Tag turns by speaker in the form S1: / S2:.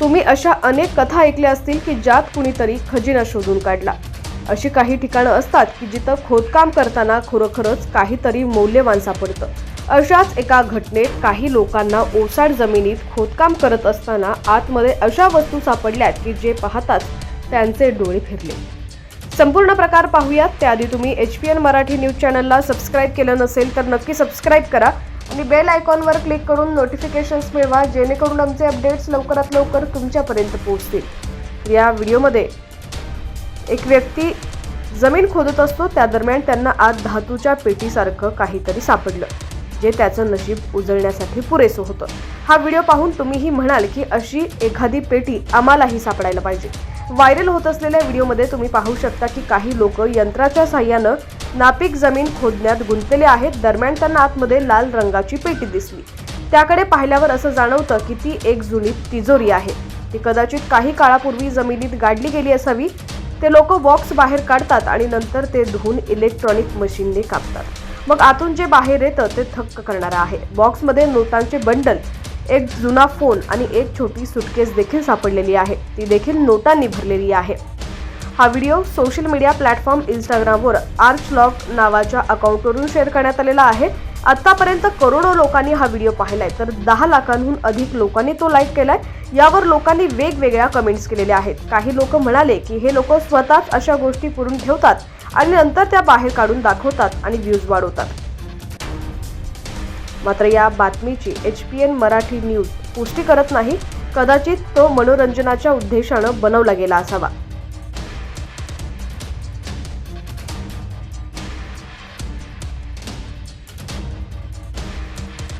S1: तुम्ही अशा अनेक कथा ऐकल्या असतील की ज्यात कुणीतरी खजिना शोधून काढला. अशी काही ठिकाणं असतात की जिथं खोदकाम करताना खरोखरच काहीतरी मौल्यवान सापडतं. अशाच एका घटनेत काही लोकांना ओसाड जमिनीत खोदकाम करत असताना आतमध्ये अशा वस्तू सापडल्यात की जे पाहताच त्यांचे डोळे फिरले. संपूर्ण प्रकार पाहूयात. त्याआधी तुम्ही H P N Marathi news चॅनलला सबस्क्राईब केलं नसेल तर नक्की सबस्क्राईब करा. आणि बेल आयकॉनवर क्लिक करून नोटिफिकेशन्स मिळवा जेणेकरून आमचे अपडेट्स लवकरात लवकर तुमच्यापर्यंत पोहोचतील. या व्हिडिओमध्ये एक व्यक्ती जमीन खोदत असतो त्या दरम्यान त्यांना आत धातूच्या पेटीसारखं काहीतरी सापडलं जे त्याचं नशीब उजळण्यासाठी पुरेसं होतं. हा व्हिडिओ पाहून तुम्हीही म्हणाल की अशी एखादी पेटी आम्हालाही सापडायला पाहिजे. व्हायरल होत असलेल्या व्हिडिओमध्ये तुम्ही पाहू शकता की काही लोक यंत्राच्या साह्यानं नापीक जमीन खोदण्यात गुंतलेले आहेत. दरम्यान त्यांना आतमध्ये लाल रंगाची पेटी दिसली. त्याकडे पाहिल्यावर असं जाणवतं की ती एक जुनी तिजोरी आहे. ती कदाचित काही काळापूर्वी जमिनीत गाडली गेली असावी. ते लोक बॉक्स बाहेर काढतात आणि नंतर ते धुवून इलेक्ट्रॉनिक मशीनने कापतात. मग आतून जे बाहेर येतं ते थक्क करणारं आहे. बॉक्समध्ये नोटांचे बंडल एक जुना फोन आणि एक छोटी सुटकेस देखील सापडलेली आहे. ती देखील नोटांनी भरलेली आहे. हा व्हिडिओ सोशल मीडिया प्लॅटफॉर्म इंस्टाग्रामवर आर्च लॉक नावाच्या अकाउंटवरून शेअर करण्यात आलेला आहे. आतापर्यंत करोडो लोकांनी हा व्हिडिओ पाहिलाय. तर दहा लाखांहून अधिक लोकांनी तो लाईक केलाय. यावर लोकांनी वेगवेगळ्या कमेंट्स केलेल्या आहेत. काही लोक म्हणाले की हे लोक स्वतःच अशा गोष्टी पुरून ठेवतात आणि नंतर त्या बाहेर काढून दाखवतात आणि व्ह्यूज वाढवतात. मात्र या बातमीची H P N Marathi news पुष्टी करत नाही. कदाचित तो मनोरंजनाच्या उद्देशानं बनवला गेला असावा.